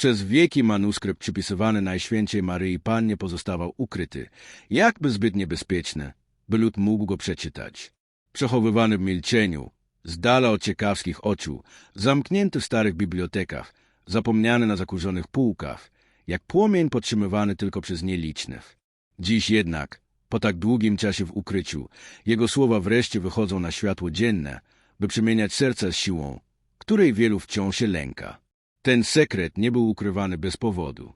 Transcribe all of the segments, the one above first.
Przez wieki manuskrypt przypisywany Najświęciej Maryi Pannie pozostawał ukryty, jakby zbyt niebezpieczny, by lud mógł go przeczytać. Przechowywany w milczeniu, z dala od ciekawskich oczu, zamknięty w starych bibliotekach, zapomniany na zakurzonych półkach, jak płomień podtrzymywany tylko przez nielicznych. Dziś jednak, po tak długim czasie w ukryciu, jego słowa wreszcie wychodzą na światło dzienne, by przemieniać serca z siłą, której wielu wciąż się lęka. Ten sekret nie był ukrywany bez powodu.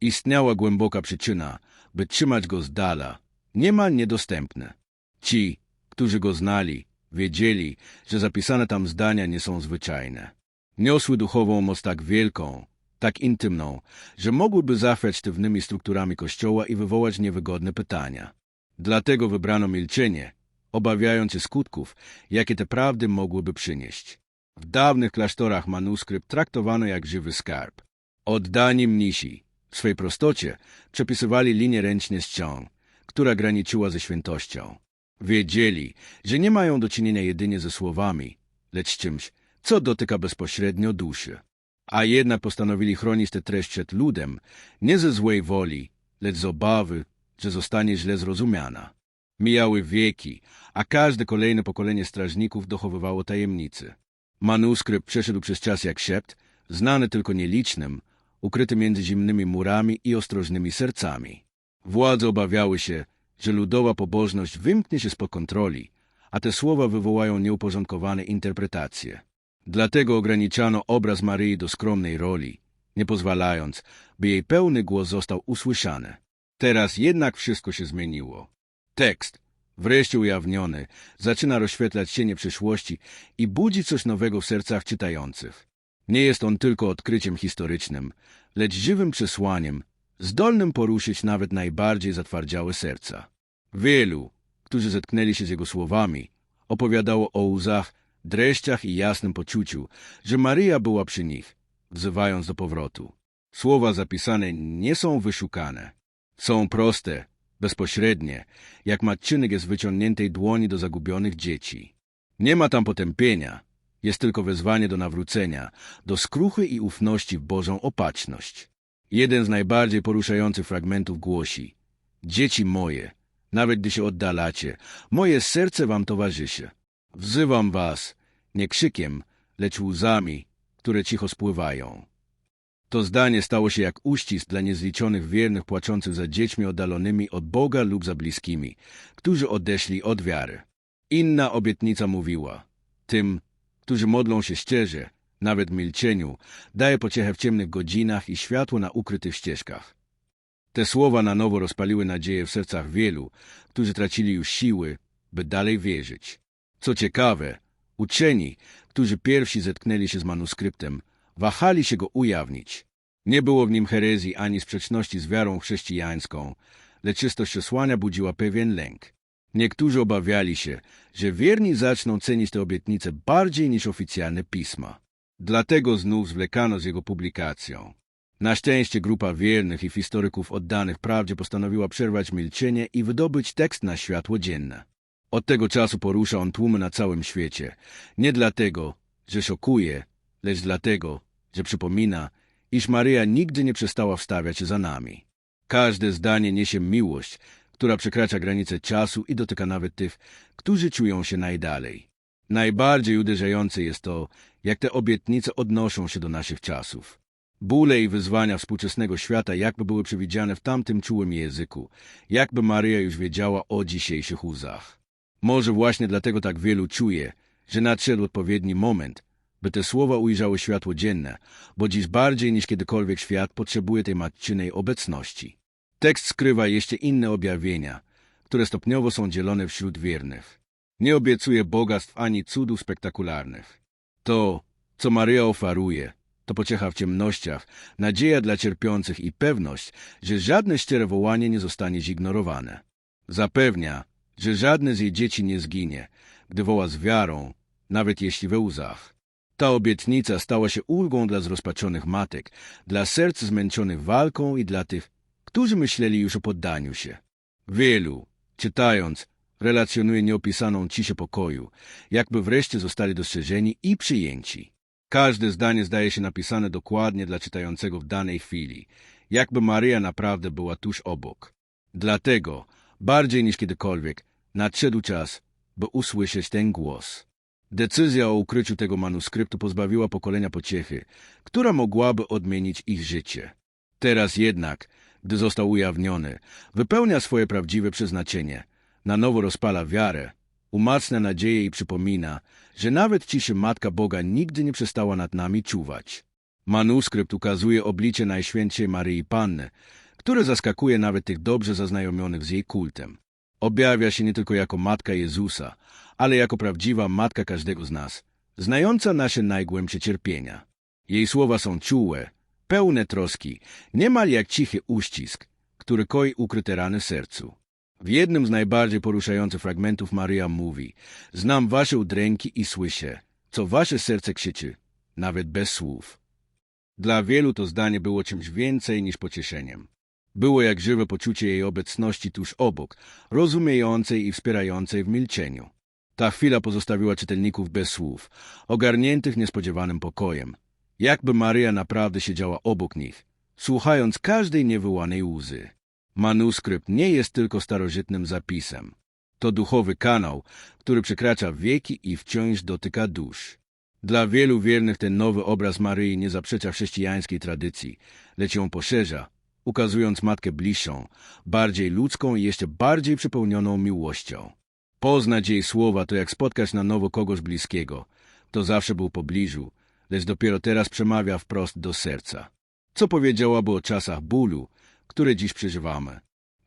Istniała głęboka przyczyna, by trzymać go z dala, niemal niedostępny. Ci, którzy go znali, wiedzieli, że zapisane tam zdania nie są zwyczajne. Niosły duchową moc tak wielką, tak intymną, że mogłyby zachwiać sztywnymi strukturami Kościoła i wywołać niewygodne pytania. Dlatego wybrano milczenie, obawiając się skutków, jakie te prawdy mogłyby przynieść. W dawnych klasztorach manuskrypt traktowano jak żywy skarb. Oddani mnisi, w swej prostocie, przepisywali linię ręcznie z ciąg, która graniczyła ze świętością. Wiedzieli, że nie mają do czynienia jedynie ze słowami, lecz czymś, co dotyka bezpośrednio duszy. A jednak postanowili chronić tę treść przed ludem, nie ze złej woli, lecz z obawy, że zostanie źle zrozumiana. Mijały wieki, a każde kolejne pokolenie strażników dochowywało tajemnicy. Manuskrypt przeszedł przez czas jak szept, znany tylko nielicznym, ukryty między zimnymi murami i ostrożnymi sercami. Władze obawiały się, że ludowa pobożność wymknie się spod kontroli, a te słowa wywołają nieuporządkowane interpretacje. Dlatego ograniczano obraz Maryi do skromnej roli, nie pozwalając, by jej pełny głos został usłyszany. Teraz jednak wszystko się zmieniło. Tekst, wreszcie ujawniony, zaczyna rozświetlać cienie przyszłości i budzi coś nowego w sercach czytających. Nie jest on tylko odkryciem historycznym, lecz żywym przesłaniem, zdolnym poruszyć nawet najbardziej zatwardziałe serca. Wielu, którzy zetknęli się z jego słowami, opowiadało o łzach, dreszczach i jasnym poczuciu, że Maryja była przy nich, wzywając do powrotu. Słowa zapisane nie są wyszukane. Są proste, bezpośrednie, jak matczynek jest wyciągniętej dłoni do zagubionych dzieci. Nie ma tam potępienia, jest tylko wezwanie do nawrócenia, do skruchy i ufności w Bożą opatrzność. Jeden z najbardziej poruszających fragmentów głosi Dzieci moje, nawet gdy się oddalacie, moje serce wam towarzyszy. Wzywam was, nie krzykiem, lecz łzami, które cicho spływają. To zdanie stało się jak uścisk dla niezliczonych wiernych płaczących za dziećmi oddalonymi od Boga lub za bliskimi, którzy odeszli od wiary. Inna obietnica mówiła, tym, którzy modlą się szczerze, nawet w milczeniu, daje pociechę w ciemnych godzinach i światło na ukrytych ścieżkach. Te słowa na nowo rozpaliły nadzieję w sercach wielu, którzy tracili już siły, by dalej wierzyć. Co ciekawe, uczeni, którzy pierwsi zetknęli się z manuskryptem, wahali się go ujawnić. Nie było w nim herezji ani sprzeczności z wiarą chrześcijańską, lecz czystość przesłania budziła pewien lęk. Niektórzy obawiali się, że wierni zaczną cenić te obietnice bardziej niż oficjalne pisma. Dlatego znów zwlekano z jego publikacją. Na szczęście grupa wiernych i historyków oddanych prawdzie postanowiła przerwać milczenie i wydobyć tekst na światło dzienne. Od tego czasu porusza on tłumy na całym świecie. Nie dlatego, że szokuje, lecz dlatego, że przypomina, iż Maryja nigdy nie przestała wstawiać się za nami. Każde zdanie niesie miłość, która przekracza granice czasu i dotyka nawet tych, którzy czują się najdalej. Najbardziej uderzające jest to, jak te obietnice odnoszą się do naszych czasów. Bóle i wyzwania współczesnego świata jakby były przewidziane w tamtym czułym języku, jakby Maryja już wiedziała o dzisiejszych łzach. Może właśnie dlatego tak wielu czuje, że nadszedł odpowiedni moment, by te słowa ujrzały światło dzienne, bo dziś bardziej niż kiedykolwiek świat potrzebuje tej matczynej obecności. Tekst skrywa jeszcze inne objawienia, które stopniowo są dzielone wśród wiernych. Nie obiecuje bogactw ani cudów spektakularnych. To, co Maryja oferuje, to pociecha w ciemnościach, nadzieja dla cierpiących i pewność, że żadne szczere wołanie nie zostanie zignorowane. Zapewnia, że żadne z jej dzieci nie zginie, gdy woła z wiarą, nawet jeśli we łzach. Ta obietnica stała się ulgą dla zrozpaczonych matek, dla serc zmęczonych walką i dla tych, którzy myśleli już o poddaniu się. Wielu, czytając, relacjonuje nieopisaną ciszę pokoju, jakby wreszcie zostali dostrzeżeni i przyjęci. Każde zdanie zdaje się napisane dokładnie dla czytającego w danej chwili, jakby Maryja naprawdę była tuż obok. Dlatego, bardziej niż kiedykolwiek, nadszedł czas, by usłyszeć ten głos. Decyzja o ukryciu tego manuskryptu pozbawiła pokolenia pociechy, która mogłaby odmienić ich życie. Teraz jednak, gdy został ujawniony, wypełnia swoje prawdziwe przeznaczenie, na nowo rozpala wiarę, umacnia nadzieję i przypomina, że nawet ciszy Matka Boga nigdy nie przestała nad nami czuwać. Manuskrypt ukazuje oblicze Najświętszej Maryi Panny, które zaskakuje nawet tych dobrze zaznajomionych z jej kultem. Objawia się nie tylko jako Matka Jezusa, ale jako prawdziwa Matka każdego z nas, znająca nasze najgłębsze cierpienia. Jej słowa są czułe, pełne troski, niemal jak cichy uścisk, który koi ukryte rany sercu. W jednym z najbardziej poruszających fragmentów Maryja mówi Znam wasze udręki i słyszę, co wasze serce krzyczy, nawet bez słów. Dla wielu to zdanie było czymś więcej niż pocieszeniem. Było jak żywe poczucie jej obecności tuż obok, rozumiejącej i wspierającej w milczeniu. Ta chwila pozostawiła czytelników bez słów, ogarniętych niespodziewanym pokojem. Jakby Maryja naprawdę siedziała obok nich, słuchając każdej niewyłanej łzy. Manuskrypt nie jest tylko starożytnym zapisem. To duchowy kanał, który przekracza wieki i wciąż dotyka dusz. Dla wielu wiernych ten nowy obraz Maryi nie zaprzecza chrześcijańskiej tradycji, lecz ją poszerza, ukazując Matkę bliższą, bardziej ludzką i jeszcze bardziej przepełnioną miłością. Poznać jej słowa to jak spotkać na nowo kogoś bliskiego, kto zawsze był pobliżu, lecz dopiero teraz przemawia wprost do serca. Co powiedziałaby o czasach bólu, które dziś przeżywamy?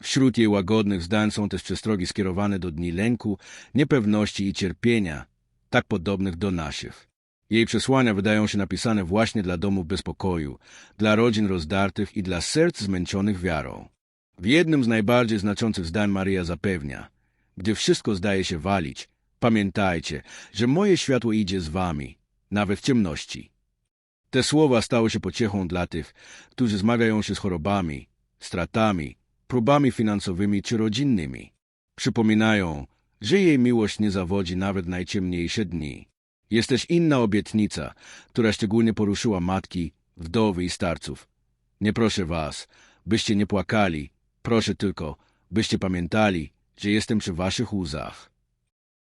Wśród jej łagodnych zdań są też przestrogi skierowane do dni lęku, niepewności i cierpienia, tak podobnych do naszych. Jej przesłania wydają się napisane właśnie dla domów bez pokoju, dla rodzin rozdartych i dla serc zmęczonych wiarą. W jednym z najbardziej znaczących zdań Maria zapewnia, gdy wszystko zdaje się walić, pamiętajcie, że moje światło idzie z wami, nawet w ciemności. Te słowa stały się pociechą dla tych, którzy zmagają się z chorobami, stratami, próbami finansowymi czy rodzinnymi. Przypominają, że jej miłość nie zawodzi nawet najciemniejsze dni. Jest też inna obietnica, która szczególnie poruszyła matki, wdowy i starców. Nie proszę was, byście nie płakali, proszę tylko, byście pamiętali, że jestem przy waszych łzach.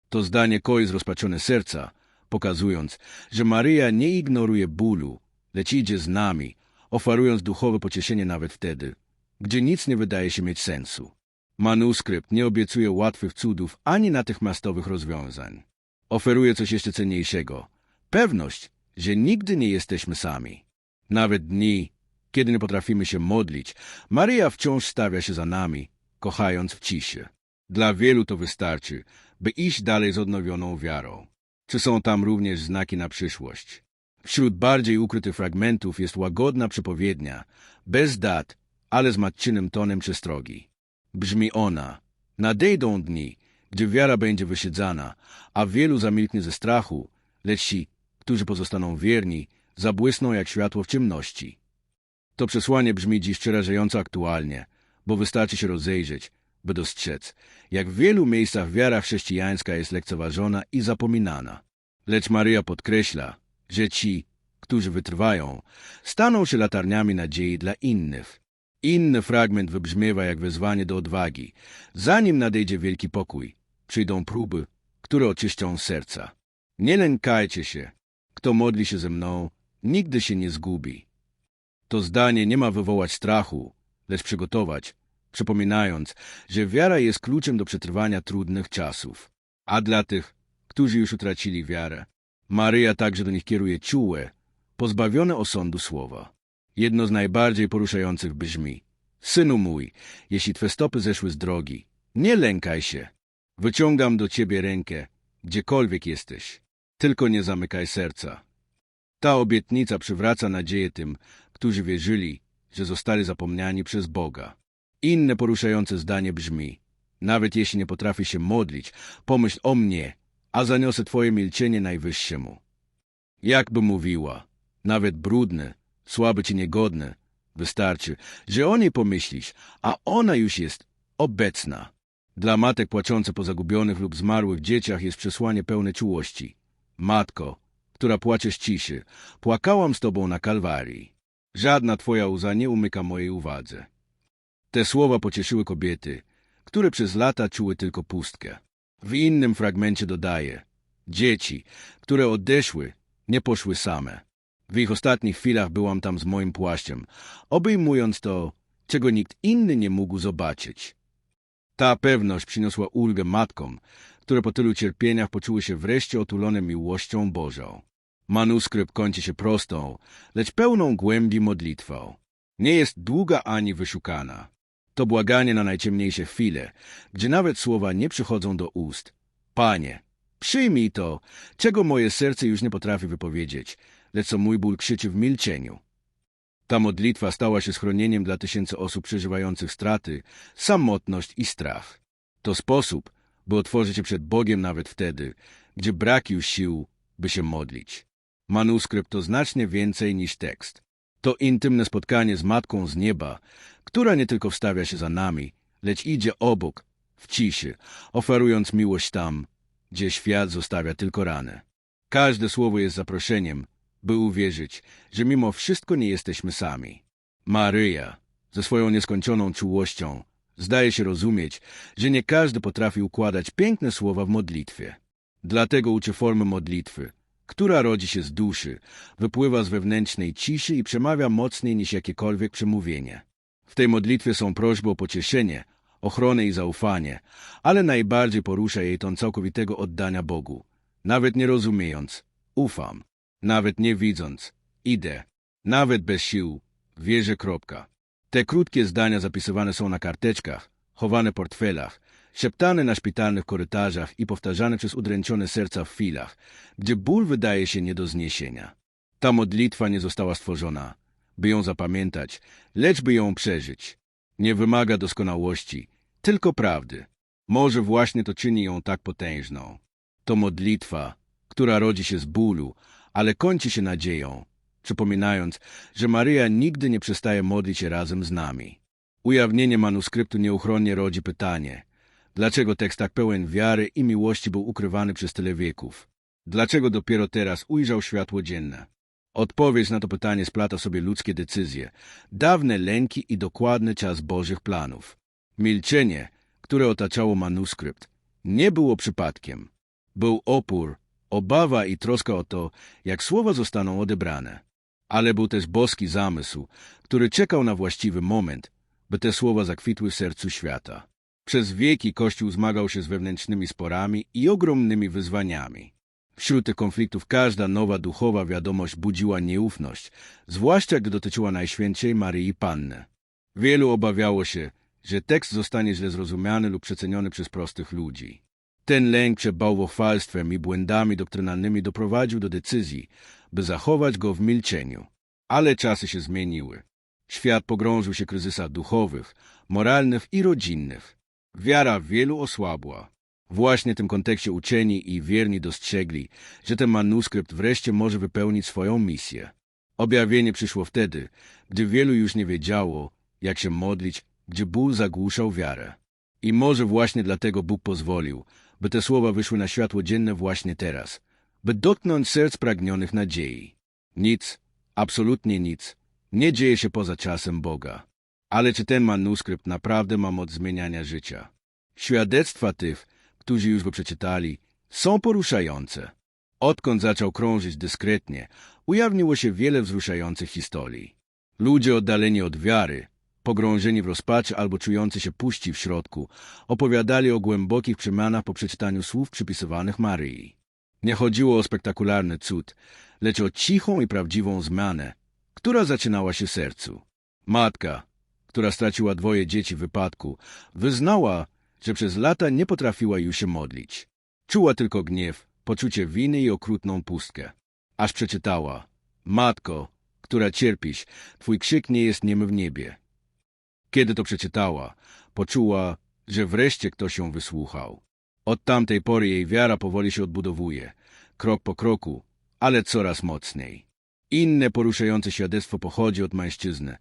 To zdanie koi zrozpaczone serca, pokazując, że Maryja nie ignoruje bólu, lecz idzie z nami, oferując duchowe pocieszenie nawet wtedy, gdzie nic nie wydaje się mieć sensu. Manuskrypt nie obiecuje łatwych cudów ani natychmiastowych rozwiązań. Oferuje coś jeszcze cenniejszego. Pewność, że nigdy nie jesteśmy sami. Nawet dni, kiedy nie potrafimy się modlić, Maryja wciąż stawia się za nami, kochając w ciszy. Dla wielu to wystarczy, by iść dalej z odnowioną wiarą. Czy są tam również znaki na przyszłość? Wśród bardziej ukrytych fragmentów jest łagodna przepowiednia, bez dat, ale z matczynym tonem przestrogi. Brzmi ona, nadejdą dni, gdzie wiara będzie wysiedzana, a wielu zamilknie ze strachu, lecz ci, którzy pozostaną wierni, zabłysną jak światło w ciemności. To przesłanie brzmi dziś przerażająco aktualnie, bo wystarczy się rozejrzeć, by dostrzec, jak w wielu miejscach wiara chrześcijańska jest lekceważona i zapominana. Lecz Maryja podkreśla, że ci, którzy wytrwają, staną się latarniami nadziei dla innych. Inny fragment wybrzmiewa jak wezwanie do odwagi. Zanim nadejdzie wielki pokój, przyjdą próby, które oczyszczą serca. Nie lękajcie się. Kto modli się ze mną, nigdy się nie zgubi. To zdanie nie ma wywołać strachu, lecz przygotować, przypominając, że wiara jest kluczem do przetrwania trudnych czasów. A dla tych, którzy już utracili wiarę, Maryja także do nich kieruje czułe, pozbawione osądu słowa. Jedno z najbardziej poruszających brzmi. Synu mój, jeśli twe stopy zeszły z drogi, nie lękaj się. Wyciągam do ciebie rękę, gdziekolwiek jesteś. Tylko nie zamykaj serca. Ta obietnica przywraca nadzieję tym, którzy wierzyli, że zostali zapomniani przez Boga. Inne poruszające zdanie brzmi, nawet jeśli nie potrafisz się modlić, pomyśl o mnie, a zaniosę twoje milczenie Najwyższemu. Jakby mówiła, nawet brudny, słaby ci niegodny, wystarczy, że o niej pomyślisz, a ona już jest obecna. Dla matek płaczących po zagubionych lub zmarłych dzieciach jest przesłanie pełne czułości. Matko, która płaczesz ciszy, płakałam z tobą na Kalwarii. Żadna twoja łza nie umyka mojej uwadze. Te słowa pocieszyły kobiety, które przez lata czuły tylko pustkę. W innym fragmencie dodaje, dzieci, które odeszły, nie poszły same. W ich ostatnich chwilach byłam tam z moim płaszczem, obejmując to, czego nikt inny nie mógł zobaczyć. Ta pewność przyniosła ulgę matkom, które po tylu cierpieniach poczuły się wreszcie otulone miłością Bożą. Manuskrypt kończy się prostą, lecz pełną głębi modlitwą. Nie jest długa ani wyszukana. To błaganie na najciemniejsze chwile, gdzie nawet słowa nie przychodzą do ust. Panie, przyjmij to, czego moje serce już nie potrafi wypowiedzieć, lecz co mój ból krzyczy w milczeniu. Ta modlitwa stała się schronieniem dla tysięcy osób przeżywających straty, samotność i strach. To sposób, by otworzyć się przed Bogiem nawet wtedy, gdzie brak już sił, by się modlić. Manuskrypt to znacznie więcej niż tekst. To intymne spotkanie z Matką z nieba, która nie tylko wstawia się za nami, lecz idzie obok, w ciszy, oferując miłość tam, gdzie świat zostawia tylko ranę. Każde słowo jest zaproszeniem, by uwierzyć, że mimo wszystko nie jesteśmy sami. Maryja, ze swoją nieskończoną czułością, zdaje się rozumieć, że nie każdy potrafi układać piękne słowa w modlitwie. Dlatego uczy formy modlitwy, która rodzi się z duszy, wypływa z wewnętrznej ciszy i przemawia mocniej niż jakiekolwiek przemówienie. W tej modlitwie są prośby o pocieszenie, ochronę i zaufanie, ale najbardziej porusza jej ton całkowitego oddania Bogu. Nawet nie rozumiejąc, ufam. Nawet nie widząc, idę. Nawet bez sił, wierzę kropka. Te krótkie zdania zapisywane są na karteczkach, chowane portfelach, szeptane na szpitalnych korytarzach i powtarzane przez udręczone serca w chwilach, gdzie ból wydaje się nie do zniesienia. Ta modlitwa nie została stworzona, by ją zapamiętać, lecz by ją przeżyć. Nie wymaga doskonałości, tylko prawdy. Może właśnie to czyni ją tak potężną. To modlitwa, która rodzi się z bólu, ale kończy się nadzieją, przypominając, że Maryja nigdy nie przestaje modlić się razem z nami. Ujawnienie manuskryptu nieuchronnie rodzi pytanie, dlaczego tekst tak pełen wiary i miłości był ukrywany przez tyle wieków? Dlaczego dopiero teraz ujrzał światło dzienne? Odpowiedź na to pytanie splata sobie ludzkie decyzje, dawne lęki i dokładny czas Bożych planów. Milczenie, które otaczało manuskrypt, nie było przypadkiem. Był opór, obawa i troska o to, jak słowa zostaną odebrane. Ale był też boski zamysł, który czekał na właściwy moment, by te słowa zakwitły w sercu świata. Przez wieki Kościół zmagał się z wewnętrznymi sporami i ogromnymi wyzwaniami. Wśród tych konfliktów każda nowa duchowa wiadomość budziła nieufność, zwłaszcza gdy dotyczyła Najświętszej Maryi Panny. Wielu obawiało się, że tekst zostanie źle zrozumiany lub przeceniony przez prostych ludzi. Ten lęk przed bałwochwalstwem i błędami doktrynalnymi doprowadził do decyzji, by zachować go w milczeniu. Ale czasy się zmieniły. Świat pogrążył się w duchowych, moralnych i rodzinnych. Wiara wielu osłabła. Właśnie w tym kontekście uczeni i wierni dostrzegli, że ten manuskrypt wreszcie może wypełnić swoją misję. Objawienie przyszło wtedy, gdy wielu już nie wiedziało, jak się modlić, gdzie ból zagłuszał wiarę. I może właśnie dlatego Bóg pozwolił, by te słowa wyszły na światło dzienne właśnie teraz, by dotknąć serc pragnionych nadziei. Nic, absolutnie nic, nie dzieje się poza czasem Boga. Ale czy ten manuskrypt naprawdę ma moc zmieniania życia? Świadectwa tych, którzy już go przeczytali, są poruszające. Odkąd zaczął krążyć dyskretnie, ujawniło się wiele wzruszających historii. Ludzie oddaleni od wiary, pogrążeni w rozpaczy albo czujący się puści w środku, opowiadali o głębokich przemianach po przeczytaniu słów przypisywanych Maryi. Nie chodziło o spektakularny cud, lecz o cichą i prawdziwą zmianę, która zaczynała się w sercu. Matka, która straciła dwoje dzieci w wypadku, wyznała, że przez lata nie potrafiła już się modlić. Czuła tylko gniew, poczucie winy i okrutną pustkę. Aż przeczytała, Matko, która cierpisz, twój krzyk nie jest niemy w niebie. Kiedy to przeczytała, poczuła, że wreszcie ktoś ją wysłuchał. Od tamtej pory jej wiara powoli się odbudowuje, krok po kroku, ale coraz mocniej. Inne poruszające świadectwo pochodzi od mężczyzny,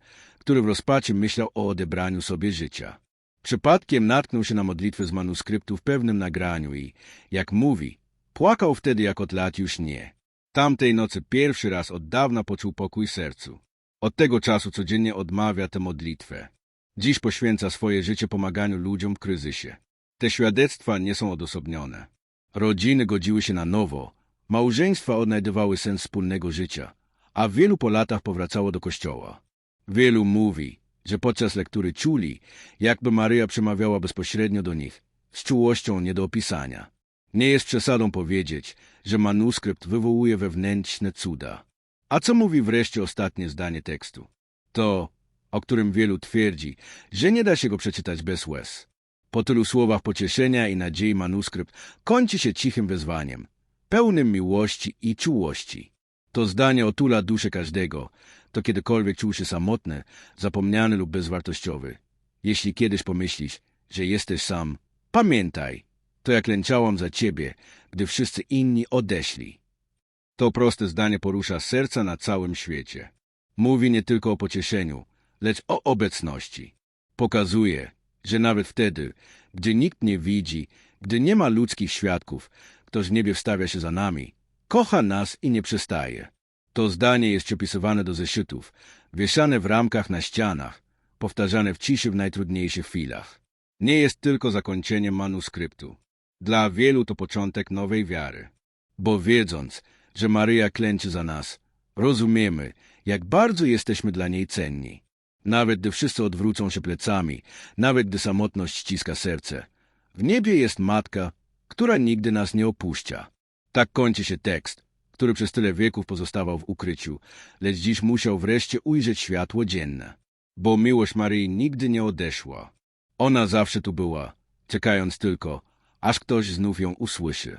który w rozpaczy myślał o odebraniu sobie życia. Przypadkiem natknął się na modlitwę z manuskryptu w pewnym nagraniu i, jak mówi, płakał wtedy jak od lat już nie. Tamtej nocy pierwszy raz od dawna poczuł pokój sercu. Od tego czasu codziennie odmawia tę modlitwę. Dziś poświęca swoje życie pomaganiu ludziom w kryzysie. Te świadectwa nie są odosobnione. Rodziny godziły się na nowo, małżeństwa odnajdywały sens wspólnego życia, a wielu po latach powracało do kościoła. Wielu mówi, że podczas lektury czuli, jakby Maryja przemawiała bezpośrednio do nich, z czułością nie do opisania. Nie jest przesadą powiedzieć, że manuskrypt wywołuje wewnętrzne cuda. A co mówi wreszcie ostatnie zdanie tekstu? To, o którym wielu twierdzi, że nie da się go przeczytać bez łez. Po tylu słowach pocieszenia i nadziei manuskrypt kończy się cichym wezwaniem, pełnym miłości i czułości. To zdanie otula duszę każdego, to kiedykolwiek czuł się samotny, zapomniany lub bezwartościowy. Jeśli kiedyś pomyślisz, że jesteś sam, pamiętaj, to jak lęczałam za ciebie, gdy wszyscy inni odeszli. To proste zdanie porusza serca na całym świecie. Mówi nie tylko o pocieszeniu, lecz o obecności. Pokazuje, że nawet wtedy, gdy nikt nie widzi, gdy nie ma ludzkich świadków, ktoś w niebie wstawia się za nami, kocha nas i nie przestaje. To zdanie jest przypisywane do zeszytów, wieszane w ramkach na ścianach, powtarzane w ciszy w najtrudniejszych chwilach. Nie jest tylko zakończeniem manuskryptu. Dla wielu to początek nowej wiary. Bo wiedząc, że Maryja klęczy za nas, rozumiemy, jak bardzo jesteśmy dla niej cenni. Nawet gdy wszyscy odwrócą się plecami, nawet gdy samotność ściska serce, w niebie jest Matka, która nigdy nas nie opuszcza. Tak kończy się tekst, który przez tyle wieków pozostawał w ukryciu, lecz dziś musiał wreszcie ujrzeć światło dzienne. Bo miłość Maryi nigdy nie odeszła. Ona zawsze tu była, czekając tylko, aż ktoś znów ją usłyszy.